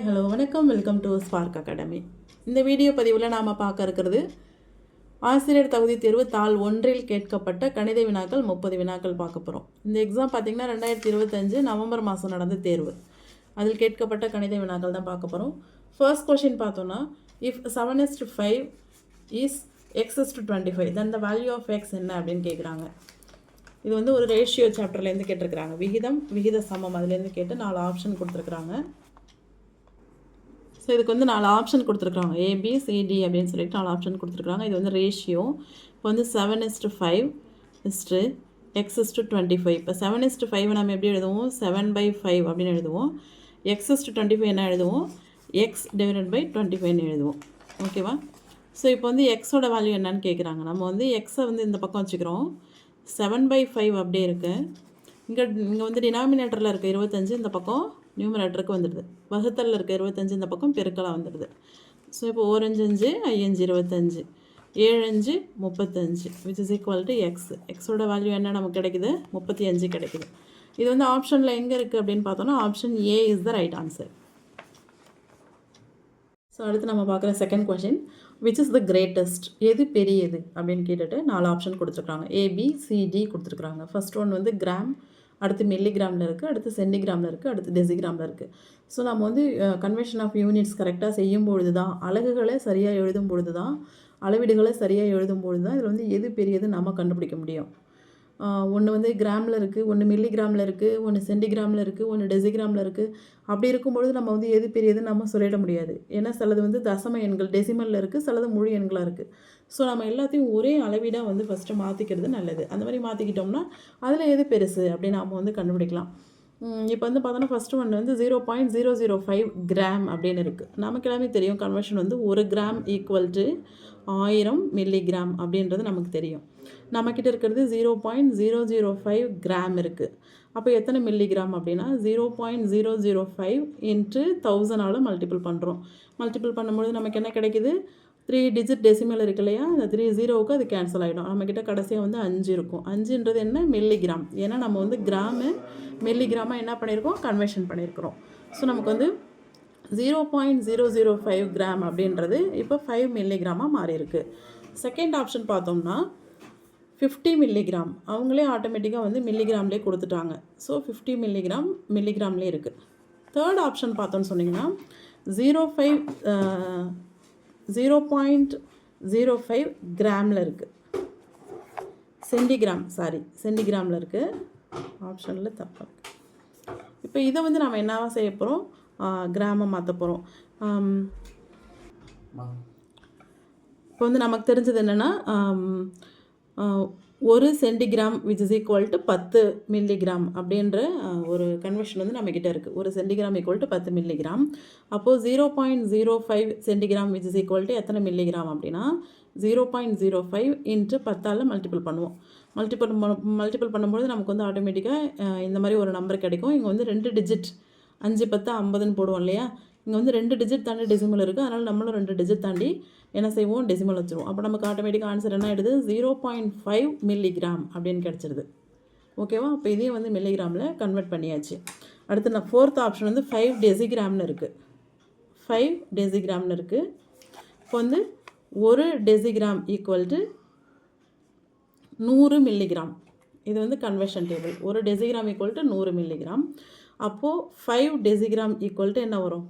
Hi hello வணக்கம். Welcome to spark academy இந்த video பதிவில் நாம் பார்க்க இருக்கிறது ஆசிரியர் தகுதி தேர்வு தாள் ஒன்றில் கேட்கப்பட்ட கணித வினாக்கள் முப்பது வினாக்கள் பார்க்க போகிறோம் இந்த எக்ஸாம் பார்த்திங்கன்னா ரெண்டாயிரத்தி இருபத்தஞ்சு நவம்பர் மாதம் நடந்த தேர்வு. அதில் கேட்கப்பட்ட கணித வினாக்கள் தான் பார்க்க போகிறோம் ஃபர்ஸ்ட் கொஷின் பார்த்தோன்னா if seven is to five is x to twenty five then the value of x என்ன அப்படின்னு கேட்குறாங்க இது வந்து ஒரு ரேஷியோ சாப்டர்லேருந்து கேட்டிருக்கிறாங்க. விகிதம் விகித சமம் அதுலேருந்து கேட்டு நாலு ஆப்ஷன் கொடுத்துருக்குறாங்க. ஸோ இதுக்கு வந்து நாலு ஆப்ஷன் கொடுத்துருக்காங்க ஏபி சிடி அப்படின்னு சொல்லிட்டு நாலு ஆப்ஷன் கொடுத்துருக்காங்க இது வந்து ரேஷியோ இப்போ வந்து seven is to five is to x is to twenty five இப்போ செவன் இஸ்ட்டு ஃபைவ் நம்ம எப்படி எழுதுவோம்? செவன் பை ஃபைவ் அப்படின்னு எழுதுவோம். எக்ஸ் இஸ்டு டுவெண்ட்டி ஃபைவ் என்ன எழுதுவோம்? எக்ஸ் டிவைடட் பை டுவெண்ட்டி ஃபைவ்னு எழுதுவோம். ஓகேவா ஸோ இப்போ வந்து எக்ஸோட வேல்யூ என்னன்னு கேட்குறாங்க நம்ம வந்து எக்ஸை வந்து இந்த பக்கம் வச்சுக்கிறோம். செவன் பை ஃபைவ் அப்படியே இருக்குது இங்கே இங்கே வந்து டினாமினேட்டரில் இருக்க இருபத்தஞ்சு இந்த பக்கம் நியூமரேட்டருக்கு வந்துடுது. வகுத்தலில் இருக்க இருபத்தஞ்சு இந்த பக்கம் பெருக்கலாக வந்துடுது. ஸோ இப்போ ஓரஞ்சு அஞ்சு ஐயஞ்சு இருபத்தஞ்சு ஏழஞ்சு முப்பத்தஞ்சு which is equal to x எக்ஸோட வேல்யூ என்ன நமக்கு கிடைக்குது? முப்பத்தி அஞ்சு கிடைக்குது. இது வந்து ஆப்ஷனில் எங்கே இருக்குது அப்படின்னு பார்த்தோன்னா option A is the right answer so அடுத்து நம்ம பார்க்குற second question which is the greatest எது பெரியது அப்படின்னு கேட்டுட்டு நாலு ஆப்ஷன் கொடுத்துருக்காங்க. ஏபி சிடி கொடுத்துருக்குறாங்க ஃபஸ்ட் ஒன் வந்து கிராம் அடுத்து மில்லிகிராமில் இருக்குது அடுத்து சென்டிகிராமில் இருக்குது அடுத்து டெசிகிராமில் இருக்குது ஸோ நம்ம வந்து கன்வென்ஷன் ஆஃப் யூனிட்ஸ் கரெக்டாக செய்யும் பொழுது தான் அழகுகளை சரியாக எழுதும் பொழுது தான் அளவீடுகளை சரியாக எழுதும் பொழுது தான் இதில் வந்து எது பெரியது நம்ம கண்டுபிடிக்க முடியும். ஒன்று வந்து கிராமில் இருக்குது ஒன்று மில்லிகிராமில் இருக்குது ஒன்று சென்டிகிராமில் இருக்குது ஒன்று டெசிகிராமில் இருக்குது அப்படி இருக்கும்பொழுது நம்ம வந்து எது பெரியதுன்னு நம்ம சொல்லிட முடியாது. ஏன்னா சிலது வந்து தசம எண்கள் டெசிமலில் இருக்குது சிலது முழு எண்களாக இருக்குது ஸோ நம்ம எல்லாத்தையும் ஒரே அளவீடாக வந்து ஃபஸ்ட்டு மாற்றிக்கிறது நல்லது. அந்த மாதிரி மாற்றிக்கிட்டோம்னா அதில் எது பெருசு? அப்படின்னு நாம் வந்து கண்டுபிடிக்கலாம். இப்போ வந்து பார்த்தோன்னா ஃபஸ்ட்டு ஒன் வந்து zero point zero zero five gram அப்படின்னு இருக்குது நமக்கு எல்லாமே தெரியும் கன்வர்ஷன் வந்து ஒரு கிராம் ஈக்குவல் டு ஆயிரம் மில்லிகிராம் அப்படின்றது நமக்கு தெரியும். நம்மக்கிட்ட இருக்கிறது zero point zero zero five gram இருக்குது அப்போ எத்தனை மில்லிகிராம் அப்படின்னா zero point zero zero five into தௌசண்டால் multiple பண்ணுறோம் மல்டிபிள் பண்ணும்பொழுது நமக்கு என்ன கிடைக்குது? த்ரீ டிஜிட் டெசிமல் இருக்கு இல்லையா? அந்த த்ரீ ஜீரோவுக்கு அது கேன்சல் ஆகிடும் நம்மக்கிட்ட கடைசியாக வந்து அஞ்சு இருக்கும். அஞ்சுன்றது என்ன? மில்லிகிராம் ஏன்னா நம்ம வந்து கிராமு மில்லிகிராமாக என்ன பண்ணியிருக்கோம் கன்வென்ஷன் பண்ணியிருக்கிறோம் ஸோ நமக்கு வந்து zero point zero zero five gram அப்படின்றது இப்போ ஃபைவ் மில்லிகிராமாக மாறி இருக்கு செகண்ட் ஆப்ஷன் பார்த்தோம்னா ஃபிஃப்டி மில்லிகிராம் அவங்களே ஆட்டோமேட்டிக்காக வந்து மில்லிகிராம்லேயே கொடுத்துட்டாங்க. ஸோ ஃபிஃப்டி மில்லிகிராம் மில்லிகிராம்லேயே இருக்குது தேர்ட் ஆப்ஷன் பார்த்தோன்னு சொன்னிங்கன்னா zero five zero point zero five கிராமில் இருக்குது சென்டிகிராம் சாரி சென்டிகிராமில் இருக்குது ஆப்ஷனில் தப்பாக இருக்குது இப்போ இதை வந்து நம்ம என்னவா செய்ய போகிறோம் கிராமம் மாற்ற போகிறோம் இப்போ வந்து நமக்கு தெரிஞ்சது என்னென்னா ஒரு centigram which is equal to பத்து மில்லிகிராம் அப்படின்ற ஒரு கன்வெர்ஷன் வந்து நம்மக்கிட்ட இருக்குது ஒரு சென்டிகிராம் ஈக்குவல் டு பத்து மில்லிகிராம் அப்போது zero point zero five centigram which is equal to எத்தனை மில்லிகிராம் அப்படின்னா zero point zero five into பத்தால் multiple பண்ணுவோம். மல்டிபிள் மல்டிபிள் பண்ணும்போது நமக்கு வந்து ஆட்டோமேட்டிக்காக இந்த மாதிரி ஒரு நம்பர் கிடைக்கும். இங்கே வந்து ரெண்டு டிஜிட் அஞ்சு பத்து ஐம்பதுன்னு போடுவோம் இல்லையா? இங்கே வந்து ரெண்டு டிஜிட் தாண்டி டெசிமல் இருக்குது அதனால் நம்மளும் ரெண்டு டிஜிட் தாண்டி என்ன செய்வோம்? டெசிமல் வச்சுருவோம். அப்போ நமக்கு ஆட்டோமேட்டிக்காக ஆன்சர் என்ன ஆகிடுது ஜீரோ பாயிண்ட் ஃபைவ் மில்லிகிராம் அப்படின்னு கிடச்சிருது. ஓகேவா அப்போ இதையும் வந்து மில்லிகிராமில் கன்வெர்ட் பண்ணியாச்சு. அடுத்து நான் ஃபோர்த் ஆப்ஷன் வந்து ஃபைவ் டெசிகிராம்னு இருக்குது ஃபைவ் டெசிகிராம்னு இருக்குது இப்போ வந்து ஒரு டெசிகிராம் ஈக்குவல் டு நூறு மில்லிகிராம் இது வந்து கன்வெர்ஷன் டேபிள் ஒரு டெசிகிராம் ஈக்குவல் டு நூறு மில்லிகிராம் அப்போது ஃபைவ் டெசிகிராம் ஈக்குவல் டு என்ன வரும்?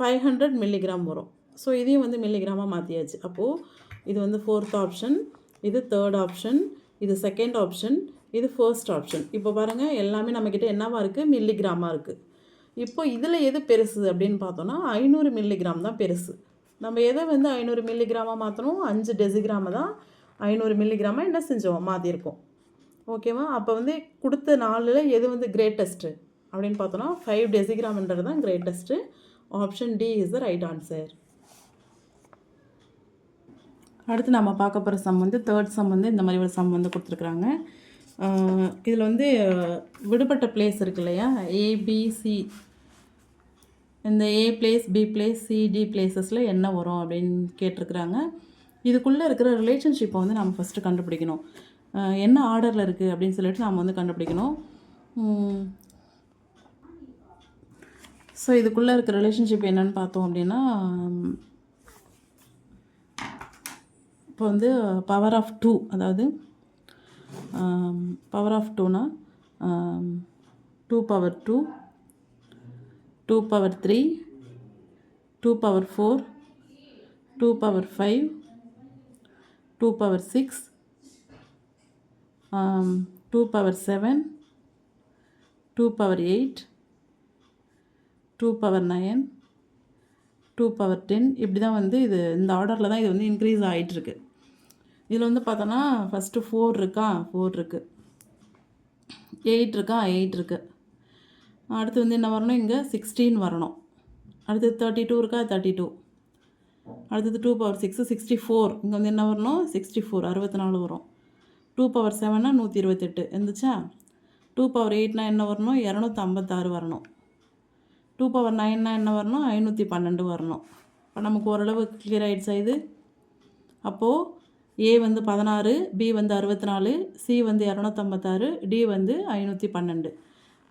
ஃபைவ் ஹண்ட்ரட் மில்லிகிராம் வரும். ஸோ இதையும் வந்து மில்லிகிராமாக மாற்றியாச்சு அப்போது இது வந்து ஃபோர்த் ஆப்ஷன் இது தேர்ட் ஆப்ஷன் இது செகண்ட் ஆப்ஷன் இது ஃபர்ஸ்ட் ஆப்ஷன் இப்போ பாருங்கள் எல்லாமே நம்மக்கிட்ட என்னவாக இருக்குது மில்லிகிராமாக இருக்குது இப்போ இதில் எது பெருசு அப்படின்னு பார்த்தோன்னா ஐநூறு மில்லிகிராம் தான் பெருசு. நம்ம எதை வந்து ஐநூறு மில்லிகிராமாக மாற்றணும் அஞ்சு டெசிகிராமை தான் ஐநூறு மில்லிகிராமாக என்ன செஞ்சோம்? மாற்றிருக்கோம் ஓகேவா அப்போ வந்து கொடுத்த நாளில் எது வந்து கிரேட்டஸ்ட்டு அப்படின்னு பார்த்தோன்னா ஃபைவ் டெசிகிராம்ன்றது தான் greatest option D is the right answer அடுத்து நம்ம பார்க்க போகிற சம் வந்து தேர்ட் சம் வந்து இந்த மாதிரி ஒரு சம் வந்து கொடுத்துருக்குறாங்க. இதில் வந்து விடுபட்ட பிளேஸ் இருக்கு இல்லையா? ஏபிசி இந்த A place B place C D பிளேஸஸில் என்ன வரும் அப்படின்னு கேட்டிருக்கிறாங்க. இதுக்குள்ளே இருக்கிற ரிலேஷன்ஷிப்பை வந்து நம்ம ஃபஸ்ட்டு கண்டுபிடிக்கணும். என்ன ஆர்டரில் இருக்குது அப்படின்னு சொல்லிட்டு நாம் வந்து கண்டுபிடிக்கணும். ஸோ இதுக்குள்ளே இருக்கிற ரிலேஷன்ஷிப் என்னன்னு பார்த்தோம் அப்படின்னா இப்போ வந்து பவர் ஆஃப் டூ அதாவது பவர் ஆஃப் டூனா two power two two power three two power four two power five two power six two power seven two power eight two power nine two power ten இப்படி தான் வந்து இது இந்த ஆர்டரில் தான் இது வந்து இன்க்ரீஸ் ஆகிட்டுருக்கு இதில் வந்து பார்த்தோன்னா ஃபஸ்ட்டு ஃபோர் இருக்கா? ஃபோர் இருக்குது எயிட் இருக்கா? எயிட் இருக்குது அடுத்து வந்து என்ன வரணும்? இங்கே சிக்ஸ்டீன் வரணும். அடுத்தது தேர்ட்டி டூ இருக்கா? தேர்ட்டி டூ அடுத்தது two power six sixty four இங்கே வந்து என்ன வரணும்? சிக்ஸ்டி ஃபோர் அறுபத்தி நாலு வரும் டூ பவர் செவன்னா நூற்றி இருபத்தெட்டு இருந்துச்சா டூ பவர் எயிட்னா என்ன வரணும்? இரநூத்தி ஐம்பத்தாறு வரணும் டூ பவர் நைன்னா என்ன வரணும்? ஐநூற்றி பன்னெண்டு வரணும். இப்போ நமக்கு ஓரளவு கிளியர் ஆகிடுச்சா இது? அப்போது ஏ வந்து பதினாறு பி வந்து அறுபத்தி நாலு சி வந்து இரநூத்தம்பத்தாறு டி வந்து ஐநூற்றி பன்னெண்டு.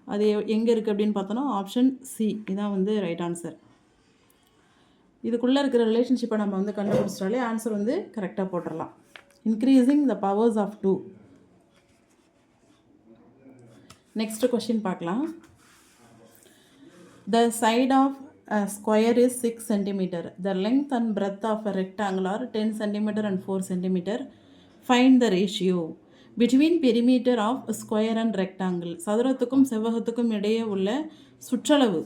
அது எங்கே இருக்குது அப்படின்னு பார்த்தோன்னா ஆப்ஷன் சி இதான் வந்து ரைட் ஆன்சர் இதுக்குள்ளே இருக்கிற ரிலேஷன்ஷிப்பை நம்ம வந்து கண்டுபிடிச்சிட்டாலே ஆன்சர் வந்து கரெக்டாக போட்டுடலாம் increasing the powers of two next question பார்க்கலாம். The side of square is 6 centimeter. The length and breadth of a rectangle are 10 centimeter and 4 centimeter. Find the ratio between perimeter of a square and rectangle. சதுரத்துக்கும் செவ்வகத்துக்கும் இடையே உள்ள சுற்றளவு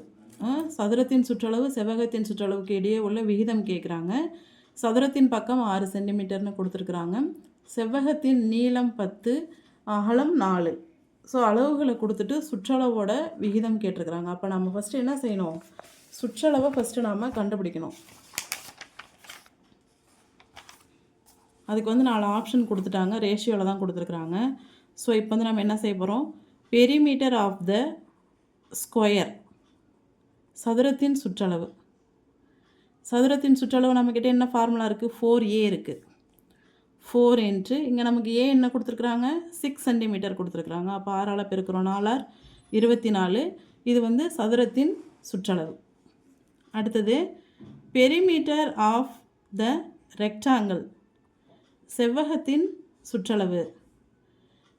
சதுரத்தின் சுற்றளவு செவ்வகத்தின் சுற்றளவுக்கு இடையே உள்ள விகிதம் கேட்குறாங்க சதுரத்தின் பக்கம் ஆறு சென்டிமீட்டர்னு கொடுத்துருக்குறாங்க செவ்வகத்தின் நீளம் பத்து அகலம் நாலு ஸோ அளவுகளை கொடுத்துட்டு சுற்றளவோட விகிதம் கேட்டிருக்கிறாங்க அப்போ நம்ம ஃபஸ்ட்டு என்ன செய்யணும் சுற்றளவை ஃபஸ்ட்டு நாம் கண்டுபிடிக்கணும். அதுக்கு வந்து நாலு ஆப்ஷன் கொடுத்துட்டாங்க. ரேஷியோவில் தான் கொடுத்துருக்குறாங்க. ஸோ இப்போ வந்து நம்ம என்ன செய்ய போகிறோம் பெரிமீட்டர் ஆஃப் த ஸ்கொயர் சதுரத்தின் சுற்றளவு. சதுரத்தின் சுற்றளவு நம்மக்கிட்ட என்ன ஃபார்முலா இருக்குது ஃபோர் ஏ இருக்குது ஃபோர் இன்ட்டு இங்கே நமக்கு ஏ என்ன கொடுத்துருக்குறாங்க? சிக்ஸ் சென்டிமீட்டர் கொடுத்துருக்குறாங்க. அப்போ ஆறால் பெருக்கிறோம். நாலார் இருபத்தி நாலு. இது வந்து சதுரத்தின் சுற்றளவு. அடுத்தது பெரிமீட்டர் ஆஃப் த ரெக்டாங்கிள் செவ்வகத்தின் சுற்றளவு.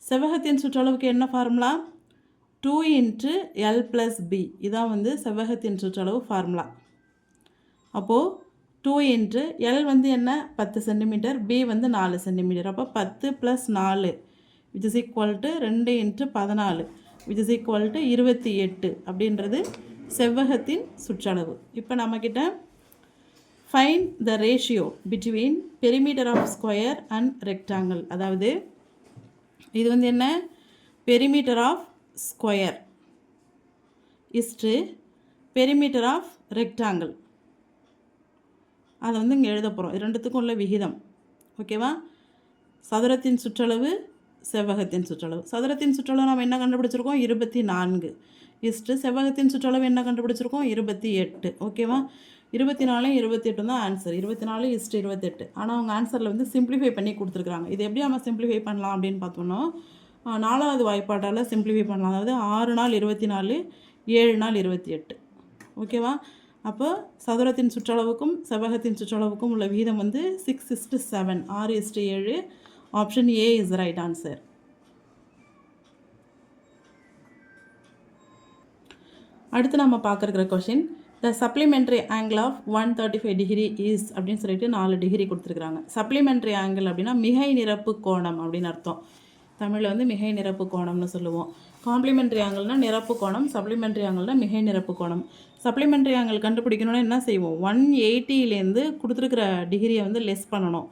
செவ்வகத்தின் சுற்றளவுக்கு என்ன formula two into L plus B இதான் வந்து செவ்வகத்தின் சுற்றளவு ஃபார்முலா அப்போது டூ இன்ட்டு எல் வந்து என்ன? பத்து சென்டிமீட்டர் பி வந்து நாலு சென்டிமீட்டர் அப்போ பத்து ப்ளஸ் நாலு விச் இஸ் ஈக்குவல் டு ரெண்டு இன்ட்டு பதினாலு விச் இஸ் ஈக்குவல் டு இருபத்தி எட்டு அப்படின்றது செவ்வகத்தின் சுற்றளவு. இப்போ நம்மக்கிட்ட find the ratio between perimeter of square and rectangle அதாவது இது வந்து என்ன? Perimeter of square is to perimeter of rectangle அதை வந்து இங்கே எழுத போகிறோம் ரெண்டுத்துக்கும் உள்ள விகிதம். ஓகேவா சதுரத்தின் சுற்றளவு செவ்வகத்தின் சுற்றளவு. சதுரத்தின் சுற்றளவு நம்ம என்ன கண்டுபிடிச்சிருக்கோம்? இருபத்தி நான்கு. இஸ்ட்டு செவ்வகத்தின் சுற்றளவு என்ன கண்டுபிடிச்சிருக்கோம்? இருபத்தி எட்டு. ஓகேவா? இருபத்தி நாலு இருபத்தி எட்டு தான் ஆன்சர் இருபத்தி நாலு இஸ்ட்டு இருபத்தெட்டு ஆனால் அவங்க ஆன்சரில் வந்து சிம்பிளிஃபை பண்ணி கொடுத்துருக்குறாங்க. இது எப்படி நம்ம சிம்பிளிஃபை பண்ணலாம் அப்படின்னு பார்த்தோம்னா நாலாவது வாய்ப்பாட்டால் சிம்பிளிஃபை பண்ணலாம். அதாவது ஆறு நாள் இருபத்தி நாலு ஏழு நாள் இருபத்தி எட்டு. ஓகேவா? அப்போ சதுரத்தின் சுற்றளவுக்கும் செவ்வகத்தின் சுற்றளவுக்கும் உள்ள விகிதம் வந்து சிக்ஸ் இஸ்ட்டு செவன் ஆறு இஸ்ட்டு ஏழு. Option A is right answer அடுத்து நம்ம பார்க்குற question the supplementary angle of one thirty five degree is அப்படின்னு சொல்லிட்டு நாலு டிகிரி கொடுத்துருக்குறாங்க. சப்ளிமெண்ட்ரி ஆங்கிள் அப்படின்னா மிகை நிரப்பு கோணம் அப்படின்னு அர்த்தம். தமிழில் வந்து மிகை நிரப்பு கோணம்னு சொல்லுவோம். காம்ப்ளிமெண்ட்ரி ஆங்கிள்னா நிரப்பு கோணம் சப்ளிமெண்ட்ரி ஆங்கிள்னா மிகை நிரப்பு கோணம். சப்ளிமெண்ட்ரி ஆங்கிள் கண்டுபிடிக்கணும்னா என்ன செய்வோம்? ஒன் எயிட்டிலேருந்து கொடுத்துருக்குற டிகிரியை வந்து லெஸ் பண்ணணும்.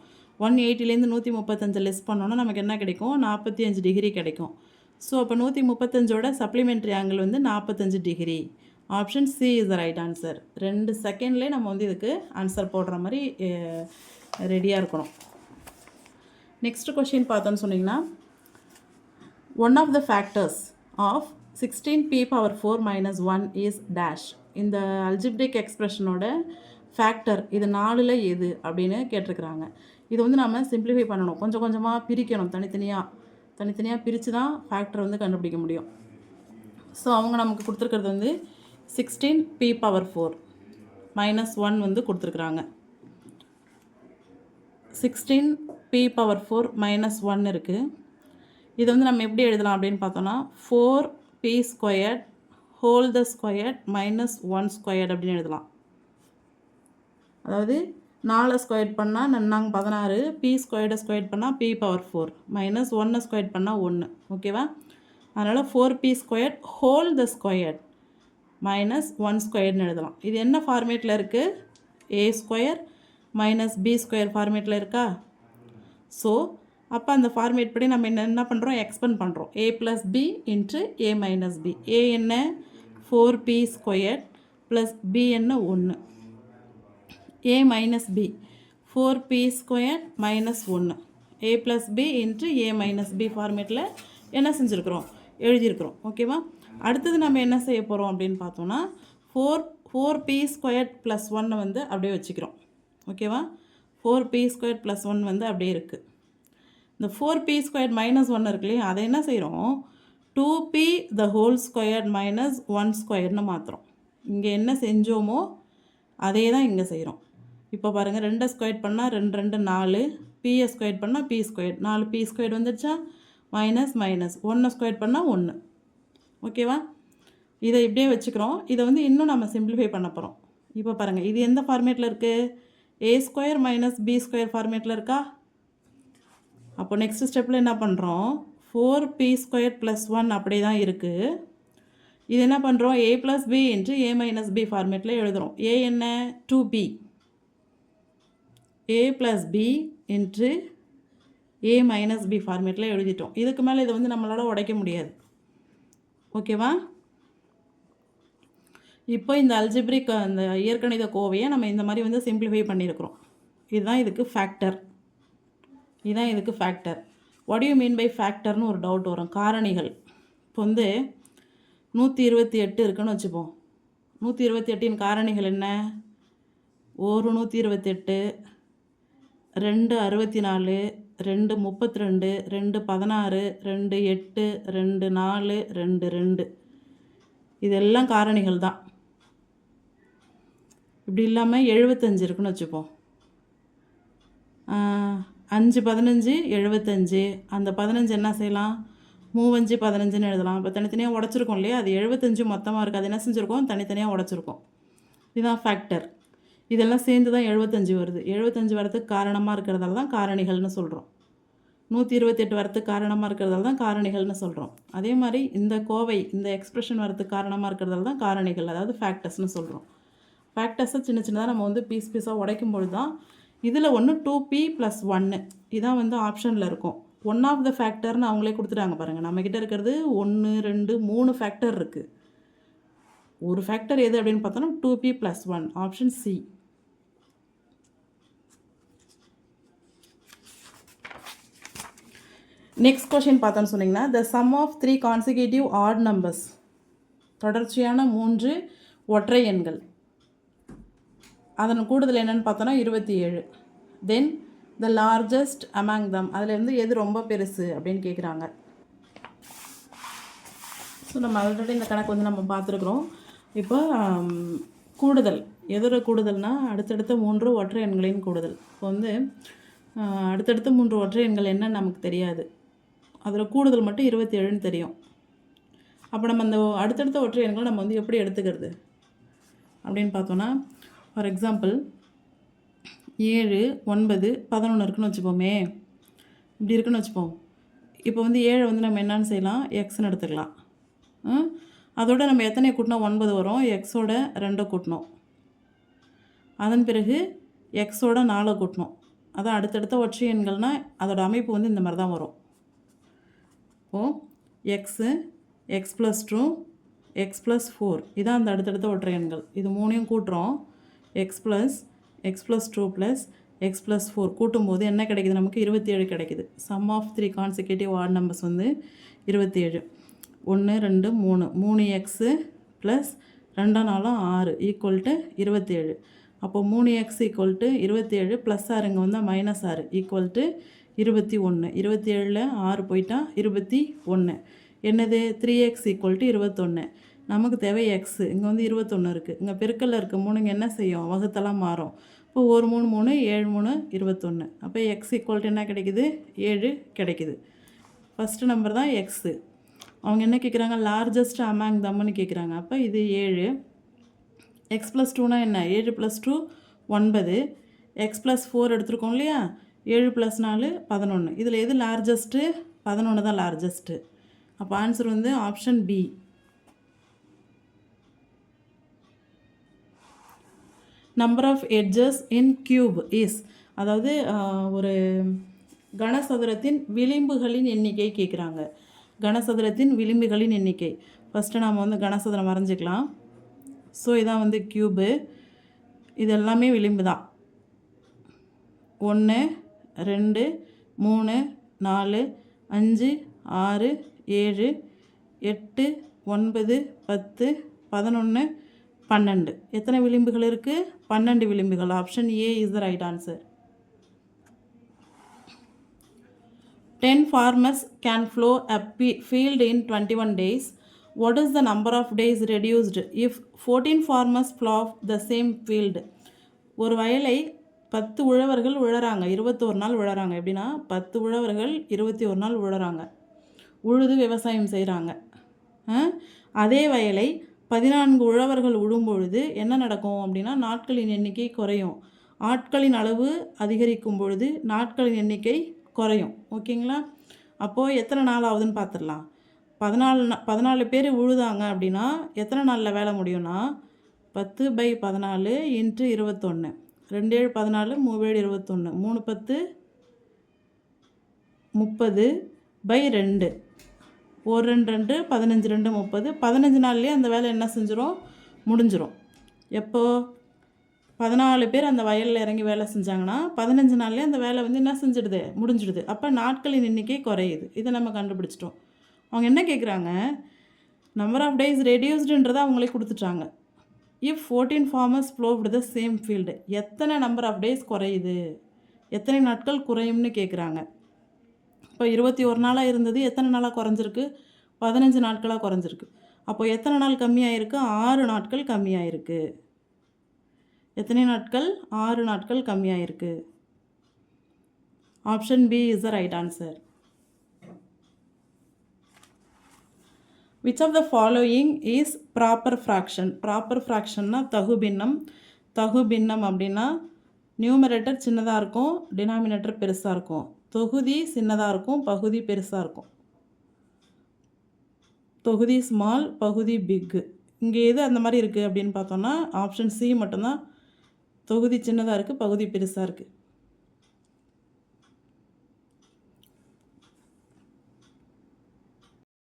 ஒன் எயிட்டிலேருந்து நூற்றி முப்பத்தஞ்சு லெஸ் பண்ணோன்னா நமக்கு என்ன கிடைக்கும்? நாற்பத்தி அஞ்சு டிகிரி கிடைக்கும். ஸோ அப்போ நூற்றி முப்பத்தஞ்சோட சப்ளிமெண்ட்ரி ஆங்கிள் வந்து நாற்பத்தஞ்சு degree option C is the right answer ரெண்டு செகண்ட்லேயே நம்ம வந்து இதுக்கு ஆன்சர் போடுற மாதிரி ரெடியாக இருக்கணும். நெக்ஸ்ட் கொஷின் பார்த்தோன்னு சொன்னிங்கன்னா one of the factors of sixteen B power four minus one is dash இந்த அல்ஜிப்டிக் எக்ஸ்ப்ரெஷனோட ஃபேக்டர் இது நாலில் எது அப்படின்னு கேட்டிருக்கிறாங்க. இது வந்து நம்ம சிம்ப்ளிஃபை பண்ணணும். கொஞ்சம் கொஞ்சமாக பிரிக்கணும் தனித்தனியாக தனித்தனியாக பிரித்து தான் ஃபேக்டர் வந்து கண்டுபிடிக்க முடியும். ஸோ அவங்க நமக்கு கொடுத்துருக்கிறது வந்து sixteen B power four minus one வந்து கொடுத்துருக்குறாங்க. Sixteen B power four minus one இருக்குது இது வந்து நம்ம எப்படி எழுதலாம் அப்படின்னு பார்த்தோன்னா four B squared whole the squared minus one squared அப்படின்னு எழுதலாம். அதாவது நாலு ஸ்கொயர் பண்ணால் நன்னாங்க பதினாறு பி ஸ்கொயர்டை ஸ்கொயர் பண்ணால் பி பவர் ஃபோர் மைனஸ் ஒன்னை ஸ்கொயர் பண்ணால் ஒன்று ஓகேவா அதனால் four B squared whole the squared minus one ஸ்கொயர்னு எழுதலாம். இது என்ன ஃபார்மேட்டில் இருக்குது A square minus B square ஃபார்மேட்டில் இருக்கா? ஸோ அப்போ அந்த ஃபார்மேட் படி நம்ம என்ன என்ன பண்ணுறோம் எக்ஸ்பெண்ட் பண்ணுறோம் A plus B into A minus B A என்ன? Four B square plus B என்ன? ஒன்று A minus B four B square minus ஒன்று A plus B into A minus B ஃபார்மேட்டில் என்ன செஞ்சுருக்குறோம்? எழுதியிருக்கிறோம். ஓகேவா அடுத்தது நம்ம என்ன செய்ய போகிறோம் அப்படின்னு பார்த்தோன்னா four four B square plus ஒன்னை வந்து அப்படியே வச்சுக்கிறோம். ஓகேவா four B square plus one வந்து அப்படியே இருக்குது இந்த four B square minus one இருக்கு இல்லையா? அதை என்ன செய்கிறோம் two B the whole square minus one ஸ்கொயர்னு மாற்றுறோம் இங்கே என்ன செஞ்சோமோ அதே தான் இங்கே செய்கிறோம் இப்போ பாருங்கள் ரெண்டை ஸ்கொயர் பண்ணால் ரெண்டு ரெண்டு நாலு. பிஎஸ் ஸ்கொயர் பண்ணால் பி ஸ்கொயர் நாலு பி ஸ்கொயர் வந்துடுச்சா மைனஸ் மைனஸ் ஒன்றை ஸ்கொயர் பண்ணால் ஒன்று ஓகேவா இதை இப்படியே வச்சுக்கிறோம். இதை வந்து இன்னும் நம்ம சிம்பிளிஃபை பண்ண போகிறோம் இப்போ பாருங்கள் இது எந்த ஃபார்மேட்டில் இருக்குது A square minus B square ஃபார்மேட்டில் இருக்கா? அப்போ நெக்ஸ்ட் ஸ்டெப்பில் என்ன பண்ணுறோம் four B square plus one அப்படி தான் இருக்குது இது என்ன பண்ணுறோம் ஏ ப்ளஸ் பி என்று ஏ மைனஸ் பி ஃபார்மேட்டில் எழுதுகிறோம் ஏ என்ன? Two B A plus B into A minus B ஃபார்மேட்டில் எழுதிட்டோம். இதுக்கு மேலே இதை வந்து நம்மளால் உடைக்க முடியாது. ஓகேவா இப்போ இந்த அல்ஜிப்ரிக் அந்த இயற்கணித கோவையை நம்ம இந்த மாதிரி வந்து சிம்பிளிஃபை பண்ணியிருக்கிறோம். இதுதான் இதுக்கு ஃபேக்டர் இதுதான் இதுக்கு ஃபேக்டர் ஒடியூ மீன் பை ஃபேக்டர்னு ஒரு டவுட் வரும். காரணிகள். இப்போ வந்து நூற்றி இருபத்தி எட்டு இருக்குன்னு வச்சுப்போம். நூற்றி இருபத்தி எட்டின் காரணிகள் என்ன? ஒரு நூற்றி இருபத்தெட்டு ரெண்டு அறுபத்தி நாலு ரெண்டு முப்பத்தி ரெண்டு ரெண்டு பதினாறு ரெண்டு எட்டு ரெண்டு நாலு ரெண்டு ரெண்டு. இதெல்லாம் காரணிகள் தான். இப்படி இல்லாமல் எழுபத்தஞ்சு இருக்குன்னு வச்சுப்போம். அஞ்சு பதினஞ்சு எழுபத்தஞ்சு அந்த பதினஞ்சு என்ன செய்யலாம்? மூவஞ்சு பதினஞ்சுன்னு எழுதலாம். இப்போ தனித்தனியாக உடச்சிருக்கோம் இல்லையா? அது எழுபத்தஞ்சு மொத்தமாக இருக்குது அது என்ன செஞ்சுருக்கோம்? தனித்தனியாக உடச்சிருக்கோம். இதுதான் ஃபேக்டர் இதெல்லாம் சேர்ந்து தான் எழுபத்தஞ்சு வருது. எழுபத்தஞ்சு வரத்துக்கு காரணமாக இருக்கிறதால தான் காரணிகள்னு சொல்கிறோம் நூற்றி இருபத்தெட்டு வரத்துக்கு காரணமாக இருக்கிறதால தான் காரணிகள்னு சொல்கிறோம் அதே மாதிரி இந்த கோவை இந்த எக்ஸ்ப்ரெஷன் வரத்துக்கு காரணமாக இருக்கிறதால தான் காரணிகள் அதாவது ஃபேக்டர்ஸ்னு சொல்கிறோம் ஃபேக்டர்ஸை சின்ன சின்னதாக நம்ம வந்து பீஸ் பீஸாக உடைக்கும் பொழுது தான் இதில் ஒன்று டூ பி ப்ளஸ் ஒன்று இதான் வந்து ஆப்ஷனில் இருக்கும். ஒன் ஆஃப் த ஃபேக்டர்னு அவங்களே கொடுத்துட்டாங்க பாருங்கள் நம்மக்கிட்ட இருக்கிறது ஒன்று ரெண்டு மூணு ஃபேக்டர் இருக்குது ஒரு ஃபேக்டர் எது அப்படின்னு பார்த்தோன்னா two B plus one option C next question பார்த்தோன்னு சொன்னீங்கன்னா the sum of three consecutive odd numbers தொடர்ச்சியான மூன்று ஒற்றை எண்கள். அதன் கூடுதல் என்னென்னு பார்த்தோன்னா இருபத்தி ஏழு. தென் த லார்ஜஸ்ட் அமேங் தம் அதுலேருந்து எது ரொம்ப பெருசு அப்படின்னு கேட்குறாங்க ஸோ நம்ம ஆல்ரெடி இந்த கணக்கு வந்து நம்ம பார்த்துருக்குறோம். இப்போ கூடுதல். எதோட கூடுதல்னால் அடுத்தடுத்த மூன்று ஒற்றை எண்களின் கூடுதல். இப்போ வந்து அடுத்தடுத்த மூன்று ஒற்றை எண்கள் என்னன்னு நமக்கு தெரியாது. அதில் கூடுதல் மட்டும் இருபத்தி ஏழுன்னு தெரியும். அப்போ நம்ம அந்த அடுத்தடுத்த ஒற்றை எண்களை நம்ம வந்து எப்படி எடுத்துக்கிறது? அப்படின்னு பார்த்தோன்னா ஃபார் எக்ஸாம்பிள் ஏழு ஒன்பது பதினொன்று இருக்குன்னு வச்சுப்போமே இப்படி இருக்குன்னு வச்சுப்போம். இப்போ வந்து ஏழை வந்து நம்ம என்னன்னு செய்யலாம்? எக்ஸ்னு எடுத்துக்கலாம். அதோட நம்ம எத்தனை கூட்டினோம்? ஒன்பது வரும். எக்ஸோட ரெண்டை கூட்டணும் அதன் பிறகு எக்ஸோட நாலை கூட்டணும் அதான் அடுத்தடுத்த ஒற்றை எண்கள்னால் அதோடய அமைப்பு வந்து இந்த மாதிரி தான் வரும். அப்போது x x plus two x plus four இதான் அந்த அடுத்தடுத்த ஒற்றை எண்கள். இது மூணையும் கூட்டுறோம். X plus x plus two plus x plus four கூட்டும்போது என்ன கிடைக்குது? நமக்கு இருபத்தி ஏழு கிடைக்குது. Sum of three consecutive odd numbers வந்து இருபத்தி ஏழு ஒன்று ரெண்டு மூணு. மூணு எக்ஸு ப்ளஸ் ரெண்டாம் நாளும் ஆறு. ஈக்குவல் டு இருபத்தேழு. அப்போ மூணு எக்ஸ் ஈக்குவல் டு இருபத்தேழு ப்ளஸ் ஆறு இங்கே வந்தால் மைனஸ் ஆறு. ஈக்குவல் டு இருபத்தி ஒன்று இருபத்தி ஏழில் ஆறு போயிட்டா இருபத்தி ஒன்று என்னது? த்ரீ எக்ஸ் ஈக்குவல் டு இருபத்தொன்று நமக்கு தேவை எக்ஸு இங்கே வந்து இருபத்தொன்று இருக்குது இங்கே பெருக்கல்ல இருக்க மூணுங்க என்ன செய்யும்? வகுத்தெல்லாம் மாறும். இப்போ ஒரு மூணு மூணு ஏழு மூணு இருபத்தொன்று அப்போ எக்ஸ் ஈக்குவல் என்ன கிடைக்குது? ஏழு கிடைக்குது. ஃபஸ்ட்டு நம்பர் தான் எக்ஸு அவங்க என்ன கேட்குறாங்க லார்ஜஸ்ட் அமேங் தம்னு கேட்குறாங்க அப்போ இது ஏழு. எக்ஸ் ப்ளஸ் டூனால் என்ன? ஏழு ப்ளஸ் டூ ஒன்பது. எக்ஸ் ப்ளஸ் ஃபோர் எடுத்துருக்கோம் இல்லையா? ஏழு ப்ளஸ் நாலு பதினொன்று இதில் எது லார்ஜஸ்ட்டு பதினொன்று தான் லார்ஜஸ்ட்டு அப்போ ஆன்சர் வந்து option B number of edges in cube is அதாவது ஒரு கனசதுரத்தின் விளிம்புகளின் எண்ணிக்கை கேட்குறாங்க கனசதுரத்தின் விளிம்புகளின் எண்ணிக்கை. ஃபஸ்ட்டு நாம் வந்து கனசதுரம் வரைஞ்சிக்கலாம். ஸோ இதான் வந்து கியூபு இது எல்லாமே விளிம்பு தான் ஒன்று ரெண்டு மூணு நாலு அஞ்சு ஆறு ஏழு எட்டு ஒன்பது பத்து பதினொன்று பன்னெண்டு. எத்தனை விளிம்புகள் இருக்குது பன்னெண்டு விளிம்புகள். Option A is the right answer ten farmers can plough a field in twenty one days what is the number of days reduced if fourteen farmers plough of the same field ஒரு வயலை பத்து உழவர்கள் உழறாங்க. இருபத்தோரு நாள் உழறாங்க. எப்படின்னா பத்து உழவர்கள் இருபத்தி ஒரு நாள் உழறாங்க. உழுது விவசாயம் செய்கிறாங்க அதே வயலை பதினான்கு உழவர்கள் உழும்பொழுது என்ன நடக்கும் அப்படின்னா நாட்களின் எண்ணிக்கை குறையும். ஆட்களின் அளவு அதிகரிக்கும் பொழுது நாட்களின் எண்ணிக்கை குறையும். ஓகேங்களா? அப்போது எத்தனை நாள் ஆகுதுன்னு பார்த்துடலாம். பதினாலு நா- பதினாலு பேர் உழுதாங்க அப்படின்னா எத்தனை நாளில் வேலை முடியும்னா பத்து பை பதினாலு இன்ட்டு இருபத்தொன்று ரெண்டு ஏழு பதினாலு மூணு ஏழு இருபத்தொன்று மூணு பத்து முப்பது பை ரெண்டு. ஒரு ரெண்டு ரெண்டு பதினஞ்சு ரெண்டு முப்பது. பதினஞ்சு நாள்லேயே அந்த வேலை என்ன செஞ்சிடும் முடிஞ்சிடும் எப்போது பதினாலு பேர் அந்த வயலில் இறங்கி வேலை செஞ்சாங்கன்னா பதினஞ்சு நாள்லேயே அந்த வேலை வந்து என்ன செஞ்சிடுது? முடிஞ்சிடுது. அப்போ நாட்களின் எண்ணிக்கை குறையுது. இதை நம்ம கண்டுபிடிச்சிட்டோம். அவங்க என்ன கேட்குறாங்க நம்பர் ஆஃப் டேஸ் ரெடியூஸ்டுன்றதை அவங்களே கொடுத்துட்டாங்க. If fourteen farmers ploughed the same field எத்தனை நம்பர் ஆஃப் டேஸ் குறையுது? எத்தனை நாட்கள் குறையும்னு கேட்குறாங்க இப்போ இருபத்தி ஒரு நாளாக இருந்தது எத்தனை நாளாக குறைஞ்சிருக்கு? பதினஞ்சு நாட்களாக குறைஞ்சிருக்கு. அப்போ எத்தனை நாள் கம்மியாயிருக்கு? ஆறு நாட்கள் கம்மியாயிருக்கு. எத்தனை நாட்கள்? ஆறு நாட்கள் கம்மியாயிருக்கு. Option B is the right answer which of the following is proper fraction proper ஃப்ராக்ஷன்னா தகுபின்னம். தகுபின்னம் அப்படின்னா நியூமரேட்டர் சின்னதாக இருக்கும் டினாமினேட்டர் பெருசாக இருக்கும். தொகுதி சின்னதாக இருக்கும் பகுதி பெருசாக இருக்கும். தொகுதி ஸ்மால் பகுதி பிக்கு இங்கே எது அந்த மாதிரி இருக்குது அப்படின்னு பார்த்தோன்னா ஆப்ஷன் சி மட்டும்தான். தொகுதி சின்னதாக இருக்குது பகுதி பெருசாக இருக்குது